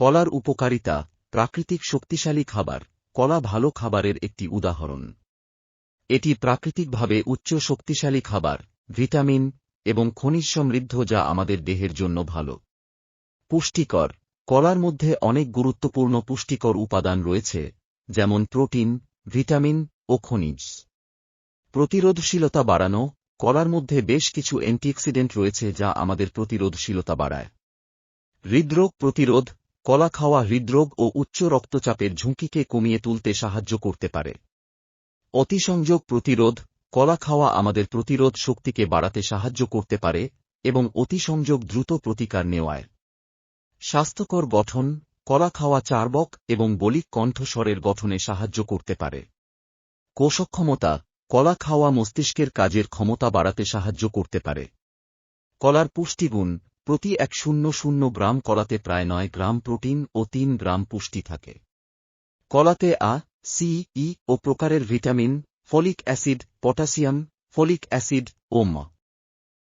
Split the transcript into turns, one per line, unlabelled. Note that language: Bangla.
কলার উপকারিতা, প্রাকৃতিক শক্তিশালী খাবার, কলা ভালো খাবারের একটি উদাহরণ। এটি প্রাকৃতিকভাবে উচ্চ শক্তিশালী খাবার, ভিটামিন এবং খনিজ সমৃদ্ধ যা আমাদের দেহের জন্য ভালো। পুষ্টিকর, কলার মধ্যে অনেক গুরুত্বপূর্ণ পুষ্টিকর উপাদান রয়েছে, যেমন প্রোটিন, ভিটামিন ও খনিজ। প্রতিরোধশীলতা বাড়ানো, কলার মধ্যে বেশ কিছু অ্যান্টিঅক্সিডেন্ট রয়েছে যা আমাদের প্রতিরোধশীলতা বাড়ায়। হৃদরোগ প্রতিরোধ কলা খাওয়া হৃদরোগ ও উচ্চ রক্তচাপের ঝুঁকিকে কমিয়ে তুলতে সাহায্য করতে পারে। অতিসংযোগ প্রতিরোধ, কলা খাওয়া আমাদের প্রতিরোধ শক্তিকে বাড়াতে সাহায্য করতে পারে এবং অতিসংযোগ দ্রুত প্রতিকার নেওয়ায়। স্বাস্থ্যকর গঠন, কলা খাওয়া চার্বক এবং বলিক কণ্ঠস্বরের গঠনে সাহায্য করতে পারে। কোষক্ষমতা, কলা খাওয়া মস্তিষ্কের কাজের ক্ষমতা বাড়াতে সাহায্য করতে পারে। কলার পুষ্টিগুণ প্রতি এক শূন্য শূন্য গ্রাম কলাতে প্রায় নয় গ্রাম প্রোটিন ও তিন গ্রাম পুষ্টি থাকে। কলাতে আ, সি, ই ও প্রকারের vitamin, folic acid, potassium, folic acid ও ম।